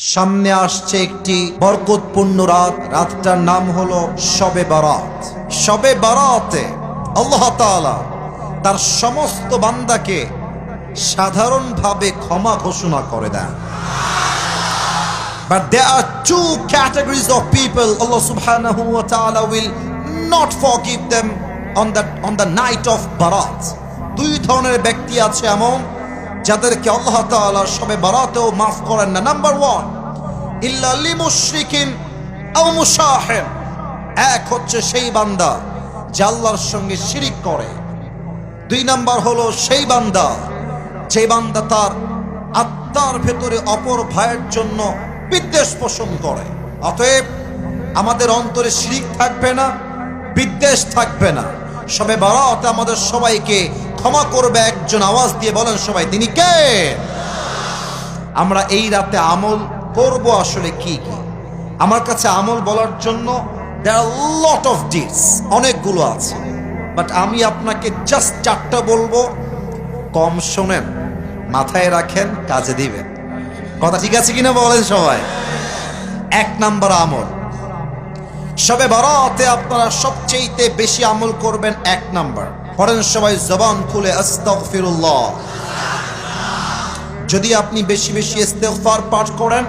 সামনে আসছে একটি বরকতপূর্ণ রাত রাতটার নাম হলো শবে বারাত শবে বারাতে আল্লাহ তার সমস্ত বান্দাকে সাধারণভাবে ক্ষমা ঘোষণা করে দেন But there are two categories of people Allah subhanahu wa ta'ala will not forgive them on the, on the night of Barat. দুই ধরনের ব্যক্তি আছে এমন যাদেরকে আল্লাহ তাআলা সবে বারাতেও মাফ করেন না। নাম্বার ওয়ান ইল্লা লিমুশরিকিন আও এক হচ্ছে সেই বান্দা যে আল্লাহর সঙ্গে শিরিক করে। দুই নাম্বার হলো সেই বান্দা যে বান্দা তার আত্মার ভেতরে অপর ভাইয়ের জন্য বিদ্বেষ পোষণ করে। অতএব আমাদের অন্তরে শিরিক থাকবে না, বিদ্বেষ থাকবে না। সবে বারাতে আমাদের সবাইকে ক্ষমা করবে একজন আওয়াজ দিয়ে বলেন সবাই, তিনি কে? আমরা এই রাতে আমল করব আসলে কি কি? আমার কাছে আমল বলার জন্য লট অফ ডিটস অনেকগুলো আছে। বাট আমি আপনাকে জাস্ট চারটা বলব, কম শোনেন, মাথায় রাখেন, কাজে দিবেন। কথা ঠিক আছে কিনা বলেন সবাই? এক নাম্বার আমল। সবে বারাতে আপনারা সবচেয়েতে বেশি আমল করবেন এক নাম্বার। পড়েন সবাই জবান খুলে আস্তাগফিরুল্লাহ যদি আপনি বেশি বেশি ইস্তেগফার পাঠ করেন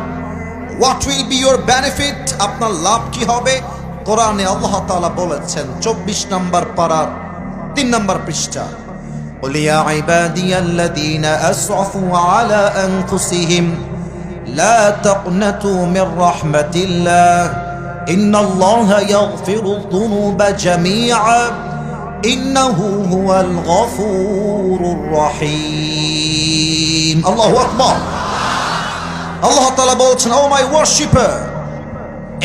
what will be your benefit আপনার লাভ কি হবে কোরআনে আল্লাহ তাআলা বলেছেন 24 নম্বর পারার 3 নম্বর পৃষ্ঠা قل يا عبادي الذين أسرفوا على أنفسهم لا تقنطوا من رحمة الله إن الله يغفر الذنوب جميعا ইন্নাহু হুয়াল গফুরুর রহিম। আল্লাহু আকবার। আল্লাহ তাআলা বলছেন O my worshipper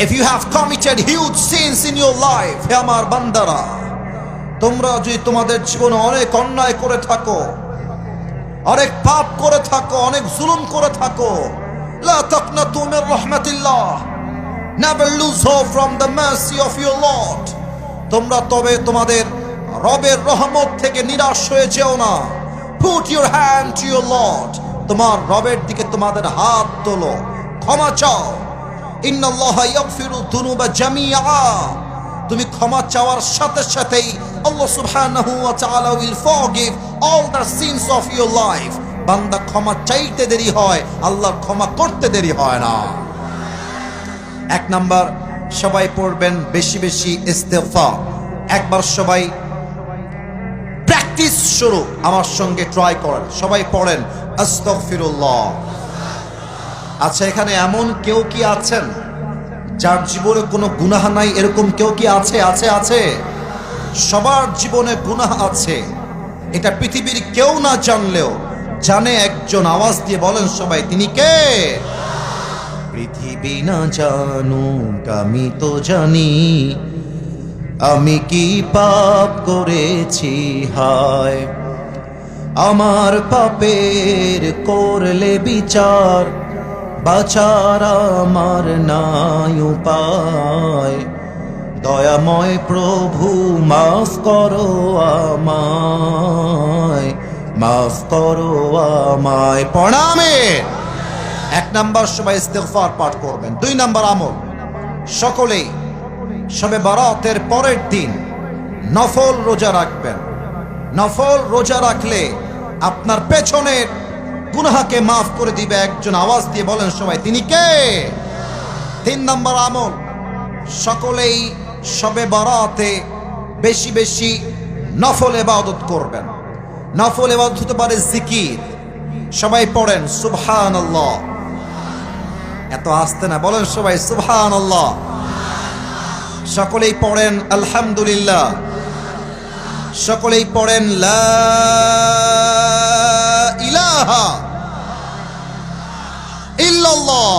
if you have committed huge sins in your life হে আমার বান্দারা, তোমরা যদি তোমাদের জীবনে অনেক অন্যায় করে থাকো, অনেক পাপ করে থাকো, অনেক জুলুম করে থাকো, লা তাকনাতু মির রাহমাতিল্লাহ never lose hope from the mercy of your Lord তোমরা তবে তোমাদের রবের রহমত থেকে নিরাশ হয়ে যেও না। Put your hand to your Lord তোমার রবের দিকে তোমাদের হাত তোলো। ক্ষমা চাও। তুমি ক্ষমা চাওয়ার সাথে সাথেই আল্লাহ সুবহানাহু ওয়া তাআলা will forgive all the sins of your life. বান্দা ক্ষমা চাইতে দেরি হয়, আল্লাহর ক্ষমা করতে দেরি হয় না। এক নাম্বার, সবাই পড়বেন বেশি বেশি ইস্তেফা একবার সবাই প্র্যাকটিস শুরু আমার সঙ্গে ট্রাই করেন। সবাই পড়েন, আস্তাগফিরুল্লাহ। আচ্ছা এখানে এমন কেউ কি আছেন? যার জীবনে কোনো গুনাহ নাই, এরকম কেউ কি আছে? আছে আছে। সবার জীবনে গুনাহ আছে। এটা পৃথিবীর কেউ না জানলেও জানে, একজন আওয়াজ দিয়ে বলেন সবাই, তিনি কে? পৃথিবী না জানুক, আমি তো জানি। আমি কি পাপ করেছি, হায়? আমার পাপের করলে বিচার, বাচার আমার নাই উপায়। দয়াময় প্রভু, মাফ করো আমায়, মাফ করো আমায়। প্রণামে। এক নাম্বার সবাই ইস্তেগফার পাঠ করবেন। দুই নাম্বার আমল। সকলেই সবে বারাতের পরের দিন নফল রোজা রাখবেন। নফল রোজা রাখলে আপনার পেছনের গুনাহাকে মাফ করে দিবে একজন আওয়াজ দিয়ে বলেন সবাই, তিনি কে? তিন নম্বর আমল, সকলেই সবে বারাতে বেশি বেশি নফল এবাদত করবেন। নফল এবাদত হতে পারে জিকির। সবাই পড়েন সুবহান এত আসতে না, বলেন সবাই সুবহান আল্লাহ সকলেই পড়েন, আলহামদুলিল্লাহ। সকলেই পড়েন, লা ইলাহা ইল্লাল্লাহ।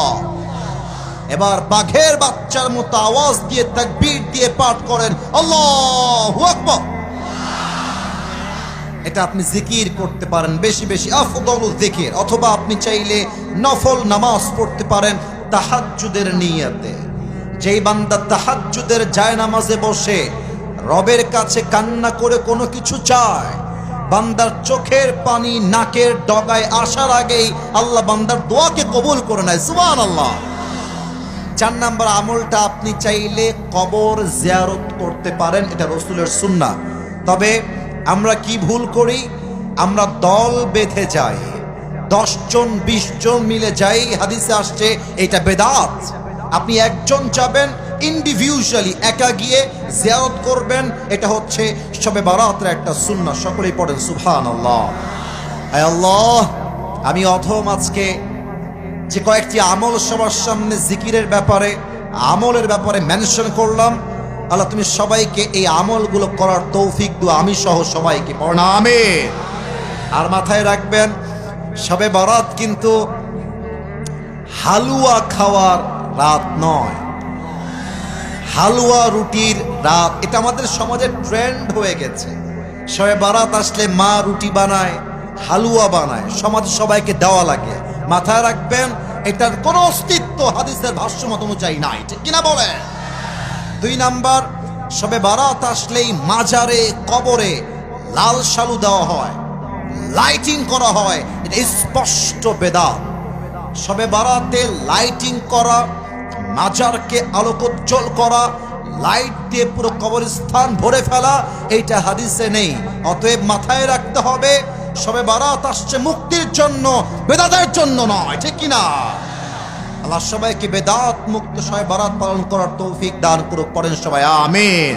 এবার বাঘের বাচ্চার মতো আওয়াজ দিয়ে, তাকবীর দিয়ে পাঠ করেন, আল্লাহু এটা আপনি জিকির করতে পারেন, বেশি বেশি, আফদল জিকির। অথবা আপনি চাইলে নফল নামাজ পড়তে পারেন, তাহাজ্জুদের নিয়াতে। যেই বান্দা তাহাজ্জুদের যায় নামাজে বসে, রবের কাছে কান্না করে কোনো কিছু চায়, বান্দার চোখের পানি নাকের ডগায় আসার আগেই আল্লাহ বান্দার দোয়াকে কবুল করে নেয়। সুবহান আল্লাহ চার নাম্বার আমলটা আপনি চাইলে কবর জিয়ারত করতে পারেন, এটা রসুলের সুন্না তবে আমরা কি ভুল করি? আমরা দল বেঁধে যাই, দশ জন, বিশ জন মিলে যাই, হাদিসে আসছে, এটা বেদাত। আপনি একজন যাবেন ইন্ডিভিজুয়ালি একা গিয়ে জিয়ারত করবেন, এটা হচ্ছে সবে বারাতের একটা সুন্না সকলেই পড়েন সুবহান আল্লাহ আল্লাহ, আমি অথম আজকে যে কয়েকটি আমল সবার সামনে জিকিরের ব্যাপারে, আমলের ব্যাপারে মেনশন করলাম। আল্লাহ, তুমি সবাইকে এই আমলগুলো করার তৌফিক দু আমি সহ সবাইকে প্রণামে আর মাথায় রাখবেন, সবে বরাত কিন্তু হালুয়া খাওয়ার রাত নয়। হালুয়া রুটির রাত, এটা আমাদের সমাজের ট্রেন্ড হয়ে গেছে। সবে বারাত আসলে মা রুটি বানায়, হালুয়া বানায়। সমাজ সবাইকে দেওয়া লাগে। মাথায় রাখবেন, এটার কোনো অস্তিত্ব হাদিসের ভাষ্য মত অনুযায়ী নাই। ঠিক কিনা বলে দুই নাম্বার, সবে বারাত আসলেই মাজারে, কবরে লাল শালু দেওয়া হয় লাইটিং করা হয়, এটা স্পষ্ট বেদাত। সবে বারাতে লাইটিং করা মাজারকে আলোকোজ্জ্বল করা, লাইট দিয়ে পুরো কবরস্থান ভরে ফেলা, এইটা হাদিসে নেই। অতএব মাথায় রাখতে হবে, সবে বারাত আসছে মুক্তির জন্য, বেদাতের জন্য নয়, ঠিক কিনা আল্লাহ সবাইকে বেদাত মুক্ত সবাই বারাত পালন করার তৌফিক দান করুক, পড়েন সবাই, আমিন।